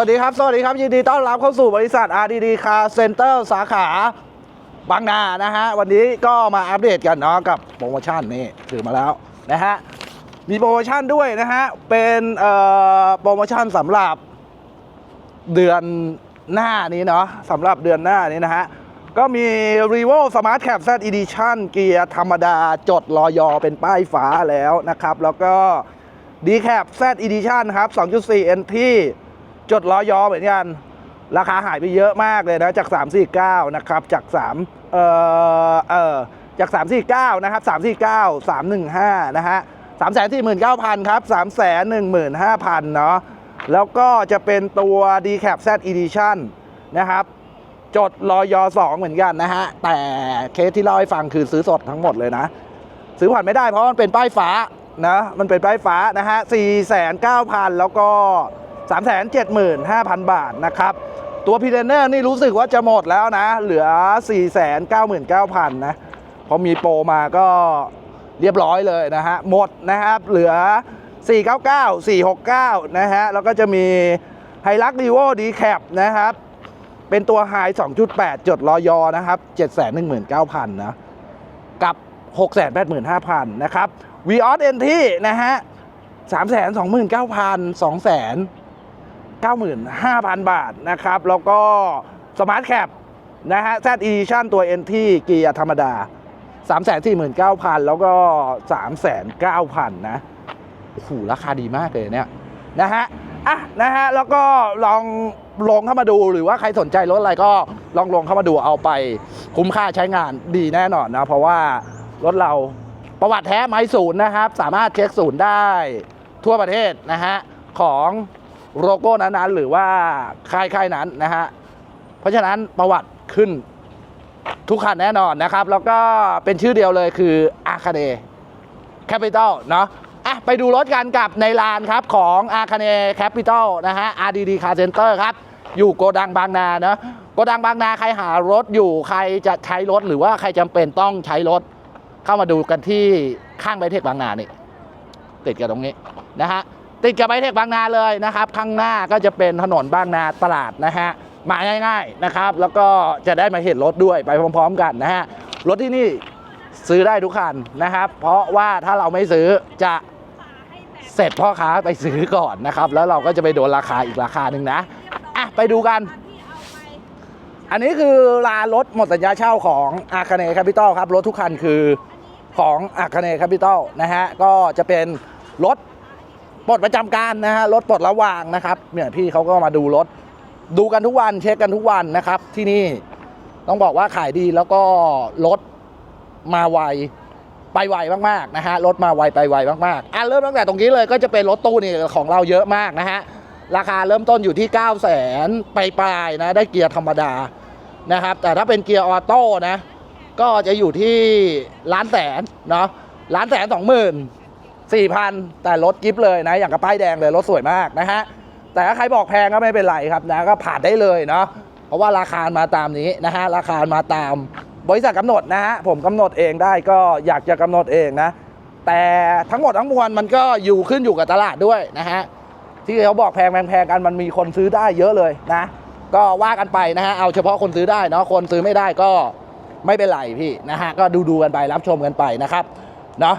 วัสดีครับ สวัสดีครับ ยินดีต้อนรับเข้าสู่บริษัท RDD Car Center สาขาบางนานะฮะ วันนี้ก็มาอัปเดตกันเนาะกับโปรโมชั่นนี่ถือมาแล้วนะฮะ มีโปรโมชั่นด้วยนะฮะ เป็นโปรโมชั่นสำหรับเดือนหน้านี้เนาะสำหรับเดือนหน้านี้นะฮะ ก็มี r e v o Smart Cap Z Edition เกียร์ธรรมดาจดรอยอเป็นป้ายฟ้าแล้วนะครับ แล้วก็ d c a p Z Edition ครับ 2.4 NT จดล้อยอเหมือนกัน ราคาหายไปเยอะมากเลยนะจาก 349 นะครับ จาก 3 เอ่อ เอ่อ จาก 349 นะครับ 349 315 นะฮะ 349,000 ครับ 315,000 เนาะ แล้วก็จะเป็นตัว d c a p Z Edition นะครับจดรอยอ2เหมือนกันนะฮะ แต่เคสที่เล่าให้ฟังคือซื้อสดทั้งหมดเลยนะ ซื้อผ่อนไม่ได้เพราะมันเป็นป้ายฟ้านะ มันเป็นป้ายฟ้านะฮะ4,900แล้วก็ 375,000 บาทนะครับ ตัวพีเดเนอร์นี่รู้สึกว่าจะหมดแล้วนะ เหลือ 499,000 นะพอมีโปรมาก็เรียบร้อยเลยนะฮะ หมดนะครับ เหลือ 499 469 นะฮะ แล้วก็จะมีไฮลักดีโวดีแคปนะครับ เป็นตัวไฮ2.8 จดรอยอนะครับ 719,000 นะ กับ 685,000 นะครับ v ีออสเอ็นที่นะฮะ329,000 95,000 บาทนะครับ แล้วก็สมาร์ทแคปนะฮะ Z Edition ตัว NT เกียร์ธรรมดา 349,000 แล้วก็ 309,000 นะโอ้โหราคาดีมากเลยเนี่ยนะฮะอะนะฮะ แล้วก็ลองลงเข้ามาดูหรือว่าใครสนใจรถอะไรก็ลองลงเข้ามาดูเอาไปคุ้มค่าใช้งานดีแน่นอนนะ เพราะว่ารถเราประวัติแท้ไม้ศูนย์นะครับ สามารถเช็คศูนย์ได้ทั่วประเทศนะฮะ ของ โลโก้นั้นๆ หรือว่าค่ายๆนั้นนะฮะ เพราะฉะนั้นประวัติขึ้นทุกคันแน่นอนนะครับ แล้วก็เป็นชื่อเดียวเลยคืออาคาเดแคปิตอลเนาะอะไปดูรถกันกับในลานครับของอาคาเนแคปิตอลนะฮะ RDD Car Center ครับ อยู่โกดังบางนาเนาะโกดังบางนาใครหารถอยู่ใครจะใช้รถหรือว่าใครจำเป็นต้องใช้รถ เข้ามาดูกันที่ข้างไบเทคบางนานี่ติดกับตรงนี้นะฮะ ติดกับไบเทคบางนาเลยนะครับ ข้างหน้าก็จะเป็นถนนบางนาตลาดนะฮะมาง่ายๆนะครับ แล้วก็จะได้มาเห็นรถด้วยไปพร้อม ๆ กันนะฮะรถที่นี่ซื้อได้ทุกคันนะครับ เพราะว่าถ้าเราไม่ซื้อจะเสร็จพ่อค้าไปซื้อก่อนนะครับ แล้วเราก็จะไปโดนราคาอีกราคาหนึ่งนะอะไปดูกัน อันนี้คือลานรถหมดสัญญาเช่าของอาคาเนแคปิตอลครับรถทุกคันคือของอาคาเนแคปิตอลนะฮะก็จะเป็นรถ ปลดประจำการนะฮะรถปลดระหว่างนะครับเนี่ยพี่เขาก็มาดูรถ ดูกันทุกวันเช็คกันทุกวันนะครับ ที่นี่ต้องบอกว่าขายดีแล้วก็รถมาไวไปไวมากๆนะฮะรถมาไวไปไวมากๆอะเริ่มตั้งแต่ตรงนี้เลยก็จะเป็นรถตู้นี่ของเราเยอะมากนะฮะราคาเริ่มต้นอยู่ที่ 9 0 0 0 0 0ปลายๆนะได้เกียร์ธรรมดานะครับ แต่ถ้าเป็นเกียร์ออโต้นะ ก็จะอยู่ที่ล้านแสนเนาะล้านแสนสองหมื่น สี่พันแต่รถกิฟเลยนะ อย่างกับป้ายแดงเลยรถสวยมากนะฮะ แต่ถ้าใครบอกแพงก็ไม่เป็นไรครับนะก็ผ่านได้เลยเนาะเพราะว่าราคามาตามนี้นะฮะราคามาตามบริษัทกำหนดนะฮะผมกำหนดเองได้ก็อยากจะกำหนดเองนะ แต่ทั้งหมดทั้งมวลมันก็อยู่ขึ้นอยู่กับตลาดด้วยนะฮะที่เขาบอกแพงแพงกันมันมีคนซื้อได้เยอะเลยนะ ก็ว่ากันไปนะฮะเอาเฉพาะคนซื้อได้เนาะคนซื้อไม่ได้ก็ไม่เป็นไรพี่นะฮะก็ดูดูกันไปรับชมกันไปนะครับเนาะ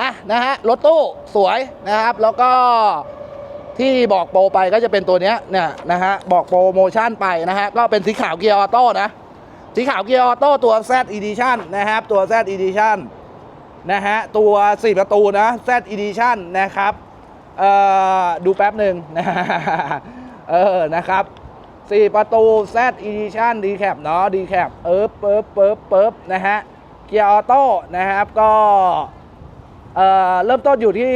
อะนะฮะรถตู้สวยนะครับ แล้วก็ที่บอกโปรไปก็จะเป็นตัวเนี้ยเนี่ยนะฮะบอกโปรโมชั่นไปนะฮะก็เป็นสีขาวเกียร์ออโต้นะสีขาวเกียร์ออโต้ตัว Z Edition นะครับตัว Z Edition นะฮะตัว4ประตูนะ Z Edition นะครับเอ่อดูแป๊บหนึ่งนะเออนะครับ4ประตู Z Edition D Cap เนาะ D Cap เอิบเปิบเปิบเปิบนะฮะเกียร์ออโต้นะครับก็ เอ่อเริ่มต้นอยู่ที่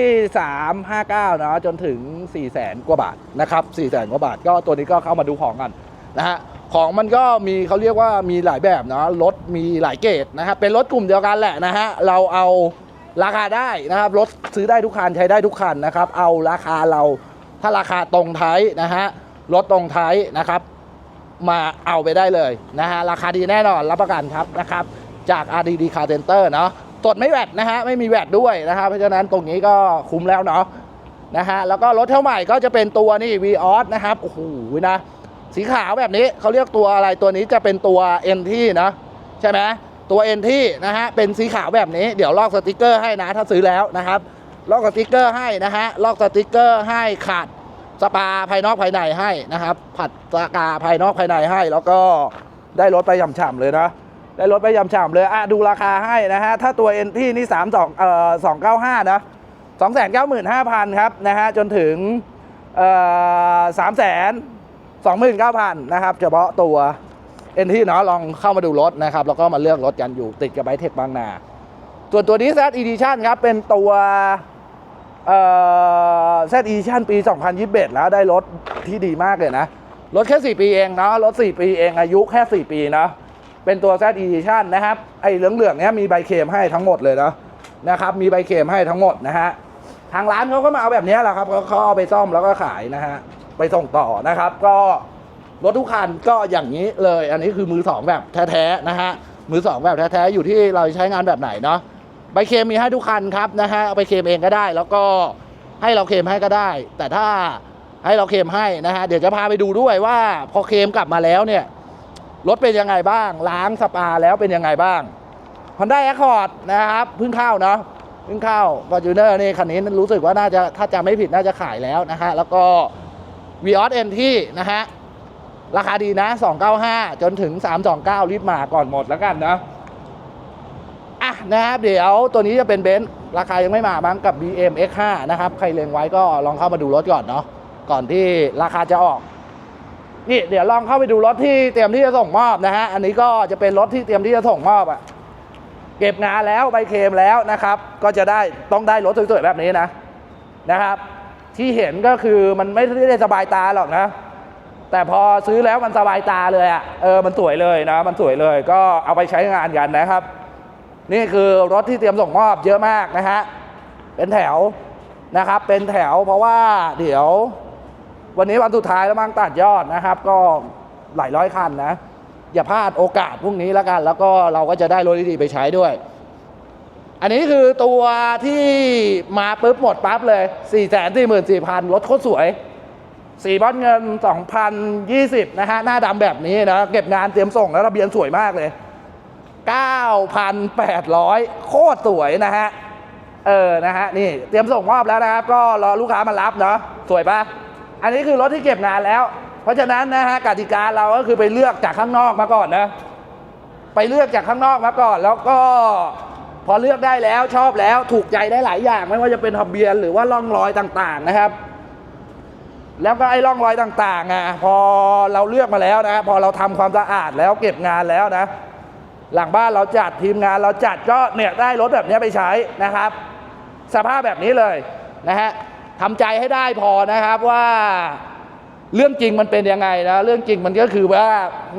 359เนาะจนถึง 4 0 0แสนกว่าบาทนะครับ4 0 0แสนกว่าบาท ก็ตัวนี้ก็เข้ามาดูของกันนะฮะของมันก็มีเขาเรียกว่ามีหลายแบบเนาะรถมีหลายเกรดนะครับเป็นรถกลุ่มเดียวกันแหละนะฮะเราเอาราคาได้นะครับรถซื้อได้ทุกคันใช้ได้ทุกคันนะครับ เอาราคาเราถ้าราคาตรงไทยนะฮะรถตรงไทยนะครับ มาเอาไปได้เลยนะฮะราคาดีแน่นอนรับประกันครับนะครับจาก RDD Car Center เนาะ ตรวจไม่แวดนะฮะไม่มีแวดด้วยนะครับเพราะฉะนั้นตรงนี้ก็คุ้มแล้วเนาะนะฮะแล้วก็รถเท่าใหม่ก็จะเป็นตัวนี่ v ีออสนะครับโอ้โหนะสีขาวแบบนี้เขาเรียกตัวอะไรตัวนี้จะเป็นตัว n ที่นะใช่ไหมตัว n ที่นะฮะเป็นสีขาวแบบนี้เดี๋ยวลอกสติกเกอร์ให้นะถ้าซื้อแล้วนะครับลอกสติกเกอร์ให้นะฮะลอกสติกเกอร์ให้ขาดสปาภายนอกภายในให้นะครับ ผัดสกาภายนอกภายในให้ แล้วก็ได้รถไปฉ่ำๆเลยนะ ได้รถไปยำฉ่ำเลยอะดูราคาให้นะฮะ ถ้าตัว NT นี่3 2เอ่อ295นะ295,000ครับนะฮะ จนถึงเอ่อ329,000นนะครับเฉพาะตัว NT เนาะลองเข้ามาดูรถนะครับ แล้วก็มาเลือกรถกันอยู่ติดกับไบเทคบางนา ส่วนตัวนี้ Z Edition ครับ เป็นตัวเอ่อ Z Edition ปี 2021 แล้วได้รถที่ดีมากเลยนะ รถแค่ 4 ปีเองเนาะรถ 4 ปีเองอายุแค่ 4 ปีเนาะ เป็นตัว Z Edition นะครับ ไอ้เหลืองๆเนี้ยมีใบเคมให้ทั้งหมดเลยเนาะนะครับ มีใบเคมให้ทั้งหมดนะฮะ ทางร้านเขาก็มาเอาแบบนี้แหละครับเขาเขาเอาไปซ่อมแล้วก็ขายนะฮะ ไปส่งต่อนะครับ ก็รถทุกคันก็อย่างนี้เลย อันนี้คือมือสองแบบแท้ๆนะฮะ มือสองแบบแท้ๆอยู่ที่เราใช้งานแบบไหนเนาะ ใบเคมมีให้ทุกคันครับนะฮะ เอาไปเคมเองก็ได้ แล้วก็ให้เราเคมให้ก็ได้ แต่ถ้าให้เราเคมให้นะฮะ เดี๋ยวจะพาไปดูด้วยว่าพอเคมกลับมาแล้วเนี่ย รถเป็นยังไงบ้าง ล้างสปาแล้วเป็นยังไงบ้าง Honda Accord นะครับเพิ่งเข้าเนาะเพิ่งเข้า Fortuner นี่คันนี้รู้สึกว่าน่าจะถ้าจำไม่ผิดน่าจะขายแล้วนะฮะแล้วก็ v ีออสเอ็นที่นะฮะราคาดีนะ 295 จนถึง 329 รีบมาก่อนหมดแล้วกันนะอะนะครับเดี๋ยวตัวนี้จะเป็นเบนซ์ราคายังไม่มาบ้างกับ BM X5 นะครับ ใครเล็งไว้ก็ลองเข้ามาดูรถก่อนเนาะก่อนที่ราคาจะออก นี่เดี๋ยวลองเข้าไปดูรถที่เตรียมที่จะส่งมอบนะฮะ อันนี้ก็จะเป็นรถที่เตรียมที่จะส่งมอบอะเก็บงานแล้วใบเคมแล้วนะครับ ก็จะได้ต้องได้รถสวยๆแบบนี้นะนะครับ ที่เห็นก็คือมันไม่ได้สบายตาหรอกนะ แต่พอซื้อแล้วมันสบายตาเลยอะ่ะเออมันสวยเลยนะ มันสวยเลย ก็เอาไปใช้งานกันนะครับ นี่คือรถที่เตรียมส่งมอบเยอะมากนะฮะเป็นแถวนะครับ เป็นแถวเพราะว่าเดี๋ยว วันนี้วันสุดท้ายแล้วมั้งตัดยอดนะครับ ก็หลายร้อยคันนะ อย่าพลาดโอกาสพรุ่งนี้แล้วกัน แล้วก็เราก็จะได้รถดีๆไปใช้ด้วย อันนี้คือตัวที่มาปุ๊บหมดปั๊บเลย 4 4 4 0 0 0รถโคตรสวยสีบอลเงิน 2020 นะฮะ หน้าดำแบบนี้นะ เก็บงานเตรียมส่งแล้วทะเบียนสวยมากเลย 9,800 โคตรสวยนะฮะ เออ นะฮะ นี่ เตรียมส่งมอบแล้วนะครับ ก็รอลูกค้ามารับเนาะ สวยปะ อันนี้คือรถที่เก็บงานแล้ว เพราะฉะนั้นนะฮะกติกาเราก็คือไปเลือกจากข้างนอกมาก่อนนะ ไปเลือกจากข้างนอกมาก่อน แล้วก็พอเลือกได้แล้วชอบแล้วถูกใจได้หลายอย่าง ไม่ว่าจะเป็นทะเบียนหรือว่าร่องรอยต่างๆนะครับ แล้วก็ไอ้ร่องรอยต่างๆอะพอเราเลือกมาแล้วนะพอเราทำความสะอาดแล้วเก็บงานแล้วนะ หลังบ้านเราจัดทีมงานเราจัดก็เนี่ยได้รถแบบนี้ไปใช้นะครับ สภาพแบบนี้เลยนะฮะ ทำใจให้ได้พอนะครับว่าเรื่องจริงมันเป็นยังไงนะเรื่องจริงมันก็คือว่า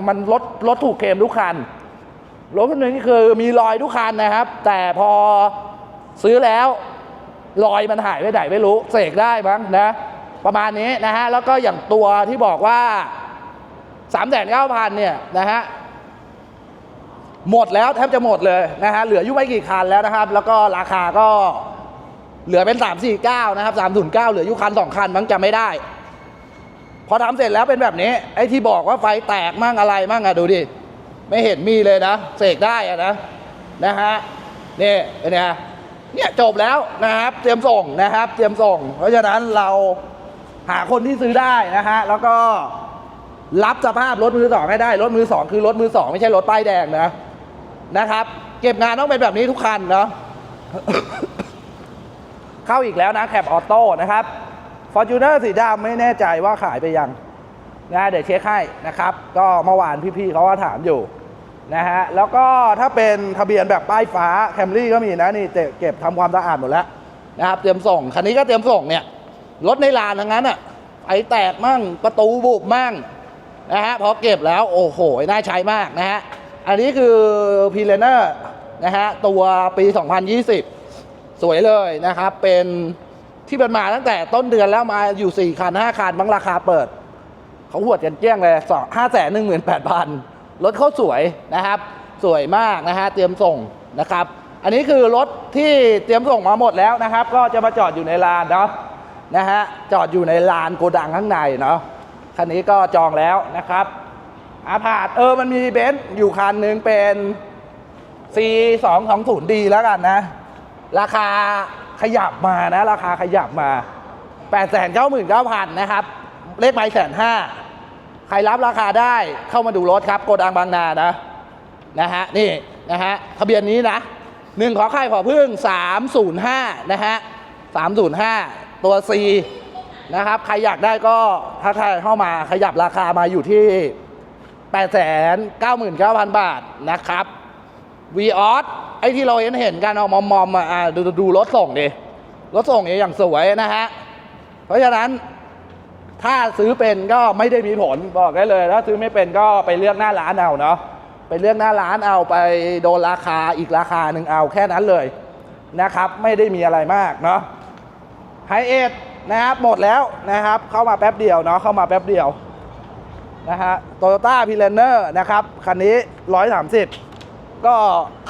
มันรถรถถูกเคลมทุกคันรถคันนี้คือมีรอยทุกคันนะครับ แต่พอซื้อแล้วรอยมันหายไปไหนไม่รู้เสกได้มั้งนะ ประมาณนี้นะฮะแล้วก็อย่างตัวที่บอกว่า3ามแสนเก้าพันเนี่ยนะฮะหมดแล้วแทบจะหมดเลยนะฮะเหลืออยู่ไม่กี่คันแล้วนะครับ แล้วก็ราคาก็ เหลือเป็น 3 4 9 นะครับ 3 0 9 เหลืออยู่คัน 2 คันมั้งจะไม่ได้ พอทำเสร็จแล้วเป็นแบบนี้ ไอ้ที่บอกว่าไฟแตกมั่งอะไรมั่งอะดูดิ ไม่เห็นมีเลยนะ เสกได้อะนะ นะฮะนี่เป็นไงเนี่ยจบแล้วนะครับ เตรียมส่งนะครับ เตรียมส่ง เพราะฉะนั้นเราหาคนที่ซื้อได้นะฮะ แล้วก็รับสภาพรถมือสองให้ได้ รถมือสองคือรถมือสองไม่ใช่รถป้ายแดงนะ นะครับ เก็บงานต้องเป็นแบบนี้ทุกคันเนาะ เข้าอีกแล้วนะแคปออโต้นะครับ f o r t u n e r สีดำไม่แน่ใจว่าขายไปยังนะเดี๋ยวเช็คให้นะครับ ก็เมื่อวานพี่ๆเขาก็ถามอยู่นะฮะแล้วก็ถ้าเป็นทะเบียนแบบป้ายฟ้าแคมรี่ก็มีนะนี่เก็บทำความสะอาดหมดแล้วนะครับเตรียมส่งคันนี้ก็เตรียมส่งเนี่ยรถในลานทั้งนั้นอะไอแตกมั่งประตูบุบมั่งนะฮะพอเก็บแล้วโอ้โหน่าใช้มากนะฮะอันนี้คือพีเลเนอร์นะฮะตัวปี 2020 สวยเลยนะครับ เป็นที่มันมาตั้งแต่ต้นเดือนแล้วมาอยู่ 4 คัน 5 คันบางราคาเปิด เขาหวดกันเกลี้ยงเลยสองห้าแสนหนึ่งหมื่นแปดพันรถเขาสวยนะครับ สวยมากนะฮะเตรียมส่งนะครับ อันนี้คือรถที่เตรียมส่งมาหมดแล้วนะครับ ก็จะมาจอดอยู่ในลานเนาะนะฮะจอดอยู่ในลานโกดังข้างในเนาะคันนี้ก็จองแล้วนะครับอาพาดเออมันมีเบนซ์อยู่คันหนึ่งเป็น C 2 2 0 D แล้วกันนะ ราคาขยับมานะ ราคาขยับมา 8 9 9 0 0 0 นะครับ เลขไม้แสนห้าใครรับราคาได้เข้ามาดูรถครับโกดังบางนานะนะฮะนี่นะฮะทะเบียนนี้นะหนึ่งขอไข่ขอพึ่ง 305 นะฮะ 305 ตัว C นะครับ ใครอยากได้ก็ถ้าใครเข้ามาขยับราคามาอยู่ที่ 899,000 บาทนะครับวีออส อ้ที่เราเห็นเห็นกันเอามอมๆมอะดูดูรถส่งดิรถส่งเนี่ยอย่างสวยนะฮะเพราะฉะนั้นถ้าซื้อเป็นก็ไม่ได้มีผลบอกได้เลย ถ้าซื้อไม่เป็นก็ไปเลือกหน้าร้านเอาเนาะไปเลือกหน้าร้านเอาไปโดนราคาอีกราคาหนึ่งเอาแค่นั้นเลยนะครับ ไม่ได้มีอะไรมากเนาะไฮเอทนะครับหมดแล้วนะครับ เข้ามาแป๊บเดียวเนาะเข้ามาแป๊บเดียวนะฮะโตโยต้าพีเรนเนอร์นะครับ คันนี้130 ก็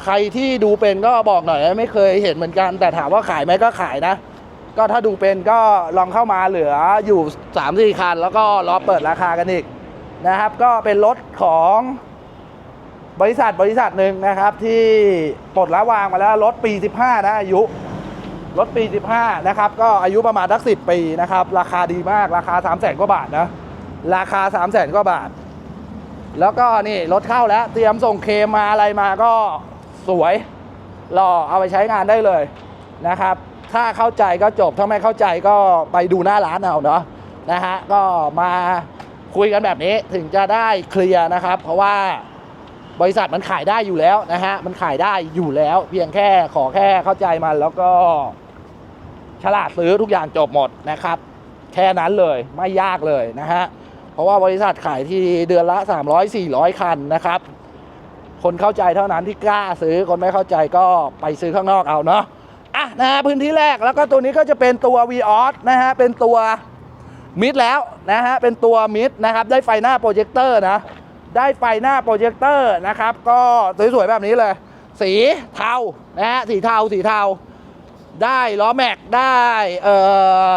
ใครที่ดูเป็นก็บอกหน่อยไม่เคยเห็นเหมือนกัน แต่ถามว่าขายไหมก็ขายนะ ก็ถ้าดูเป็นก็ลองเข้ามาเหลืออยู่3ามสี่คัน แล้วก็รอเปิดราคากันอีกนะครับ ก็เป็นรถของบริษัทบริษัทหนึ่งนะครับ ที่ปลดละวางมาแล้วรถปี 15 นะอายุรถปี 15 นะครับ ก็อายุประมาณสักสิปีนะครับ ราคาดีมากราคา 3 0 0แสนกว่าบาทนะ ราคา 3 0 0แสนกว่าบาท แล้วก็นี่รถเข้าแล้ว เตรียมส่งเคมมาอะไรมาก็สวยรอเอาไปใช้งานได้เลยนะครับ ถ้าเข้าใจก็จบ ถ้าไม่เข้าใจก็ไปดูหน้าร้านเอาเนาะนะฮะก็มาคุยกันแบบนี้ถึงจะได้เคลียร์นะครับ เพราะว่าบริษัทมันขายได้อยู่แล้วนะฮะมันขายได้อยู่แล้ว เพียงแค่ขอแค่เข้าใจมันแล้วก็ฉลาดซื้อทุกอย่างจบหมดนะครับ แค่นั้นเลยไม่ยากเลยนะฮะ เพราะว่าบริษัทขายที่เดือนละ 300 400 คันนะครับ คนเข้าใจเท่านั้นที่กล้าซื้อคนไม่เข้าใจก็ไปซื้อข้างนอกเอาเนาะอะนะฮะพื้นที่แรกแล้วก็ตัวนี้ก็จะเป็นตัว v ีออสนะฮะเป็นตัวมิดแล้วนะฮะเป็นตัวมิดนะครับได้ไฟหน้าโปรเจคเตอร์นะได้ไฟหน้าโปรเจคเตอร์นะครับ ก็สวยๆแบบนี้เลย สีเทานะฮะสีเทาสีเทา ได้ล้อแม็กได้เอ่อ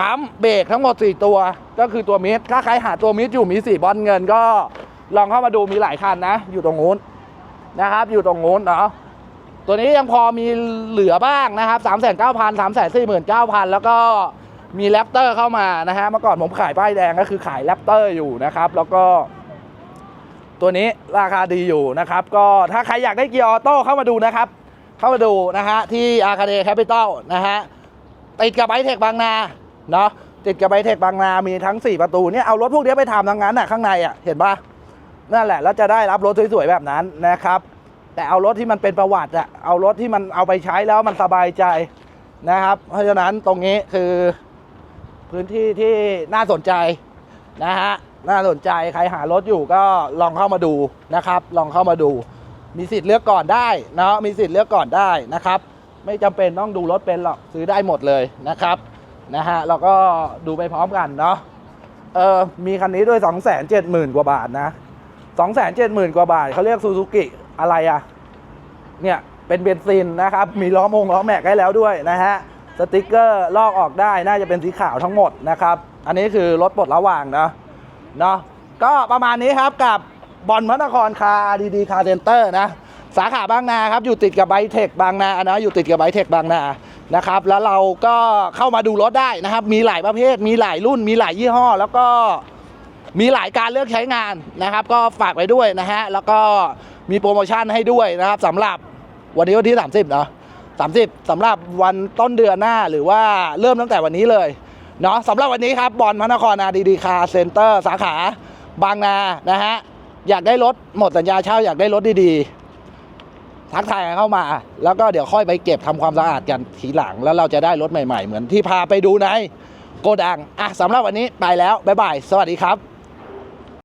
ปั๊มเบรกทั้งหมด 4 ตัว ก็คือตัวมิดถ้าใครหาตัวมิดอยู่มีสีบอลเงินก็ลองเข้ามาดูมีหลายคันนะ อยู่ตรงนู้นนะครับ อยู่ตรงนู้นเนาะตัวนี้ยังพอมีเหลือบ้างนะครับ3 9 0 0 0 3 4 9 0 0 0 แล้วก็มีแรปเตอร์เข้ามานะฮะเมื่อก่อนผมขายป้ายแดงก็คือขายแรปเตอร์อยู่นะครับ แล้วก็ ตัวนี้ราคาดีอยู่นะครับ ก็ถ้าใครอยากได้เกียร์ออโต้เข้ามาดูนะครับ เข้ามาดูนะฮะที่อาคาเดย์แคปิตอลนะฮะติดกับไบเทคบางนา เนาะติดกับไบเทคบางนา มีทั้ง 4 ประตูเนี่ยเอารถพวกนี้ไปทำทั้งนั้นอะข้างในอะเห็นปะนั่นแหละแล้วจะได้รับรถสวยๆแบบนั้นนะครับ แต่เอารถที่มันเป็นประวัติอะเอารถที่มันเอาไปใช้แล้วมันสบายใจนะครับ เพราะฉะนั้นตรงนี้คือพื้นที่ที่น่าสนใจนะฮะน่าสนใจใครหารถอยู่ก็ลองเข้ามาดูนะครับ ลองเข้ามาดู มีสิทธิ์เลือกก่อนได้เนาะมีสิทธิ์เลือกก่อนได้นะครับ ไม่จำเป็นต้องดูรถเป็นหรอกซื้อได้หมดเลยนะครับ นะฮะเราก็ดูไปพร้อมกันเนาะเออมีคันนี้ด้วย 2 7 0 0 0 0 กว่าบาทนะ 2 7 0 0 0 0 กว่าบาทเขาเรียกซูซูกิอะไรอะเนี่ยเป็นเบนซินนะครับ มีล้อมงล้อแม็กให้แล้วด้วยนะฮะสติกเกอร์ลอกออกได้น่าจะเป็นสีขาวทั้งหมดนะครับ อันนี้คือรถปลดระหว่างนะเนาะก็ประมาณนี้ครับกับบอลพระนครคาดีดีคาเซ็นเตอร์นะ สาขาบางนาครับ อยู่ติดกับไบเทคบางนานะอยู่ติดกับไบเทคบางนา นะครับ แล้วเราก็เข้ามาดูรถได้นะครับ มีหลายประเภท มีหลายรุ่น มีหลายยี่ห้อ แล้วก็มีหลายการเลือกใช้งานนะครับ ก็ฝากไว้ด้วยนะฮะ แล้วก็มีโปรโมชั่นให้ด้วยนะครับสำหรับวันนี้วันที่ 30เนาะ30สำหรับวันต้นเดือนหน้าหรือว่าเริ่มตั้งแต่วันนี้เลยเนาะสำหรับวันนี้ครับบอลพระนครนาดีดีคาเซ็นเตอร์สาขา บางนานะฮะอยากได้รถหมดสัญญาเช่าอยากได้รถดีๆ ทักทายกันเข้ามา แล้วก็เดี๋ยวค่อยไปเก็บทำความสะอาดกันทีหลัง แล้วเราจะได้รถใหม่ๆ เหมือนที่พาไปดูในโกดังอะสำหรับวันนี้ไปแล้วบ๊ายบายสวัสดีครับ